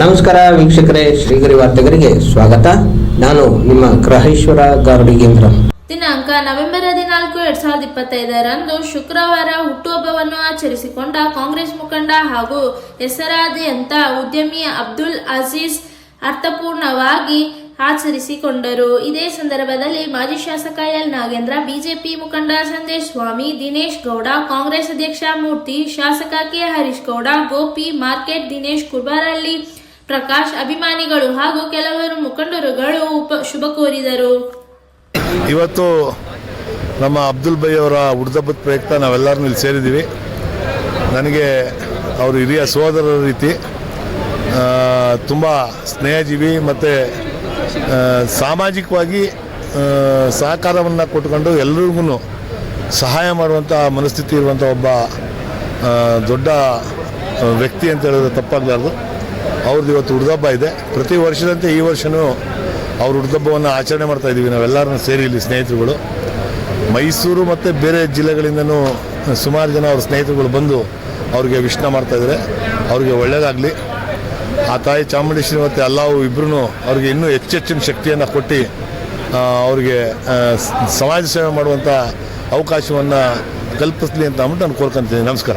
ನಮಸ್ಕಾರ ವೀಕ್ಷಕರೇ, ಶ್ರೀಗರಿ ವಾರ್ತೆಗರಿಗೆ ಸ್ವಾಗತ. ನಾನು ನಿಮ್ಮ ಗ್ರಹೇಶ್ವರ ಗಾರುಡಿಗೇಂದ್ರ ದಿನಾಂಕ ನವೆಂಬರ್ ಹದಿನಾಲ್ಕು, ಎರಡ್ ಸಾವಿರದ ಇಪ್ಪತ್ತೈದರಂದು ಶುಕ್ರವಾರ ಹುಟ್ಟುಹಬ್ಬವನ್ನು ಆಚರಿಸಿಕೊಂಡ ಕಾಂಗ್ರೆಸ್ ಮುಖಂಡ ಹಾಗೂ ಹೆಸರಾದ್ಯಂತ ಉದ್ಯಮಿ ಅಬ್ದುಲ್ ಅಜೀಜ್ ಅರ್ಥಪೂರ್ಣವಾಗಿ ಆಚರಿಸಿಕೊಂಡರು. ಇದೇ ಸಂದರ್ಭದಲ್ಲಿ ಮಾಜಿ ಶಾಸಕ ಎಲ್ ನಾಗೇಂದ್ರ, ಬಿಜೆಪಿ ಮುಖಂಡ ಸಂದೇಶ್ ಸ್ವಾಮಿ, ದಿನೇಶ್ ಗೌಡ, ಕಾಂಗ್ರೆಸ್ ಅಧ್ಯಕ್ಷ ಮೂರ್ತಿ, ಶಾಸಕ ಕೆ ಹರೀಶ್ ಗೌಡ, ಗೋಪಿ ಮಾರ್ಕೆಟ್ ದಿನೇಶ್ ಕುರ್ಬಾರಳ್ಳಿ ಪ್ರಕಾಶ್ ಅಭಿಮಾನಿಗಳು ಹಾಗೂ ಕೆಲವರು ಮುಖಂಡರುಗಳು ಶುಭ ಕೋರಿದರು. ಇವತ್ತು ನಮ್ಮ ಅಬ್ದುಲ್ ಬೈ ಅವರ ಹುಡ್ದಬ್ಬದ ಪ್ರಯುಕ್ತ ನಾವೆಲ್ಲರೂ ಇಲ್ಲಿ ಸೇರಿದ್ದೀವಿ. ನನಗೆ ಅವರು ಹಿರಿಯ ಸಹೋದರರ ರೀತಿ ತುಂಬ ಸ್ನೇಹಜೀವಿ ಮತ್ತು ಸಾಮಾಜಿಕವಾಗಿ ಸಹಕಾರವನ್ನು ಕೊಟ್ಕೊಂಡು ಎಲ್ರಿಗೂ ಸಹಾಯ ಮಾಡುವಂಥ ಮನಸ್ಥಿತಿ ಇರುವಂಥ ಒಬ್ಬ ದೊಡ್ಡ ವ್ಯಕ್ತಿ ಅಂತ ಹೇಳಿದ್ರೆ ತಪ್ಪಾಗಲಾರ್ದು. ಅವ್ರದ್ದು ಇವತ್ತು ಹುಡ್ದಬ್ಬ ಇದೆ. ಪ್ರತಿ ವರ್ಷದಂತೆ ಈ ವರ್ಷವೂ ಅವ್ರ ಹುಡ್ದಬ್ಬವನ್ನು ಆಚರಣೆ ಮಾಡ್ತಾ ಇದ್ದೀವಿ. ನಾವೆಲ್ಲರನ್ನೂ ಸೇರಿ ಇಲ್ಲಿ ಸ್ನೇಹಿತರುಗಳು. ಮೈಸೂರು ಮತ್ತು ಬೇರೆ ಜಿಲ್ಲೆಗಳಿಂದನೂ ಸುಮಾರು ಜನ ಅವ್ರ ಸ್ನೇಹಿತರುಗಳು ಬಂದು ಅವ್ರಿಗೆ ವಿಷ್ಣ ಮಾಡ್ತಾ ಇದ್ದಾರೆ. ಅವ್ರಿಗೆ ಒಳ್ಳೆಯದಾಗಲಿ ಆ ತಾಯಿ ಚಾಮುಂಡೇಶ್ವರಿ ಮತ್ತು ಅಲ್ಲಾವು ಇಬ್ಬರೂ ಅವ್ರಿಗೆ ಇನ್ನೂ ಹೆಚ್ಚೆಚ್ಚಿನ ಶಕ್ತಿಯನ್ನು ಕೊಟ್ಟು ಅವ್ರಿಗೆ ಸಮಾಜ ಸೇವೆ ಮಾಡುವಂಥ ಅವಕಾಶವನ್ನು ಕಲ್ಪಿಸಲಿ ಅಂತ ಅಂದ್ಬಿಟ್ಟು ನಾನು ಕೋರ್ಕೊಂತೀನಿ ನಮಸ್ಕಾರ.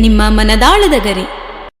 ನಿಮ್ಮ ಮನದಾಳದ ಗರಿ.